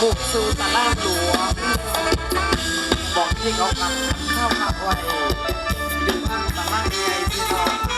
บุกสู่ตลาดหลวง บอกที่เขากำเข้าพักไว้อยู่ข้างตลาดใหญ่พี่น้อง